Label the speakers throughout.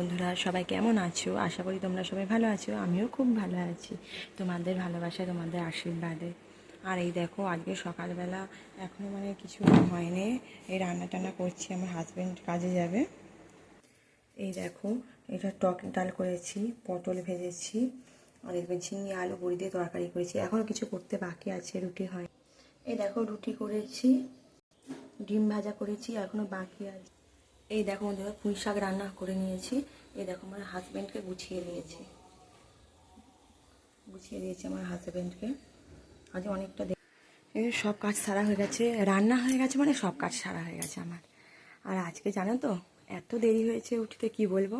Speaker 1: বন্ধুরা, সবাই কেমন আছো? আশা করি তোমরা সবাই ভালো আছো। আমিও খুব ভালো আছি। তোমাদের ভালোবাসা, তোমাদের আশীর্বাদে। আর এই দেখো, আজকে সকালবেলা এখনও মানে কিছু হয়নি। এই রান্না টান্না করছি, আমার হাজব্যান্ড কাজে যাবে। এই দেখো, এটা টক ডাল করেছি, পটল ভেজেছি, আর এবার ঝিঙে, আলু বড়ি দিয়ে তরকারি করেছি। এখনও কিছু করতে বাকি আছে, রুটি হয় এই দেখো, রুটি করেছি, ডিম ভাজা করেছি এখনও বাকি আছে। এই দেখো বন্ধুরা, পুঁই শাক রান্না করে নিয়েছি। এই দেখো আমার হাজব্যান্ডকে গুছিয়ে দিয়েছি। গুছিয়ে দিয়েছি আমার হাজব্যান্ডকে আজ অনেকটা এই সব কাজ সারা হয়ে গেছে। রান্না হয়ে গেছে মানে সব কাজ সারা হয়ে গেছে আমার। আর আজকে জানো তো, এত দেরি হয়েছে উঠতে, কি বলব?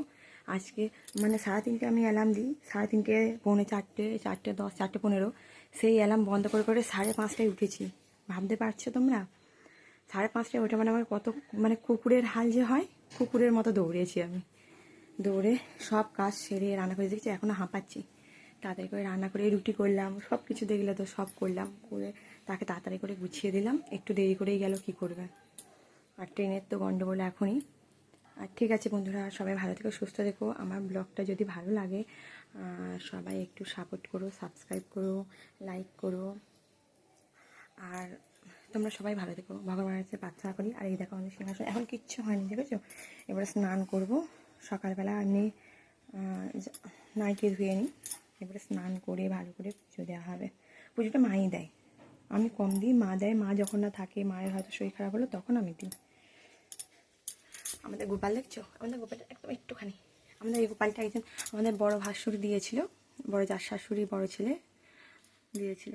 Speaker 1: আজকে মানে সাড়ে তিনটে আমি অ্যালার্ম দিই। সাড়ে তিনটে, পৌনে চারটে চারটে দশ, চারটে পনেরো। সেই অ্যালার্ম বন্ধ করে করে সাড়ে পাঁচটায় উঠেছি। ভাবতে পারছ তোমরা? সাড়ে পাঁচটায় ওঠে মানে আমার কত মানে কুকুরের হাল যে হয়, কুকুরের মতো দৌড়েছি আমি। দৌড়ে সব কাজ সেরে রান্না করে দেখছি এখনও হাঁপাচ্ছি। তাড়াতাড়ি করে রান্না করে রুটি করলাম সব কিছু দেখলে তো সব করলাম, করে তাকে তাড়াতাড়ি করে গুছিয়ে দিলাম। একটু দেরি করেই গেল, কি করবে? আর ট্রেনের তো গন্ডগোল এখনই। আর ঠিক আছে বন্ধুরা, সবাই ভালো থেকো, সুস্থ থেকো। আমার ব্লগটা যদি ভালো লাগে সবাই একটু সাপোর্ট করো সাবস্ক্রাইব করো লাইক করো। আর তোমরা সবাই ভালো থেকো, ভগবানের কাছে প্রার্থনা করি। আর এই দেখো আমাদের সিংহাসন। এখন কিচ্ছু হয়নি, দেখেছ? এবারে স্নান করব। সকালবেলা এমনি নাইটি ধুয়ে নিই। এবারে স্নান করে, ভালো করে পুজো দেওয়া হবে। পুজোটা মাই দেয়। আমি কম দিই, মা দেয়। মা যখন না থাকে, মায়ের হয়তো শরীর খারাপ হলো তখন আমি দিই। আমাদের গোপাল, দেখছ? আমাদের গোপালটা একদম একটুখানি। আমাদের এই গোপালটা একজন আমাদের বড় ভাসুর দিয়েছিল। বড় যার শাশুড়ি, বড় ছেলে দিয়েছিল।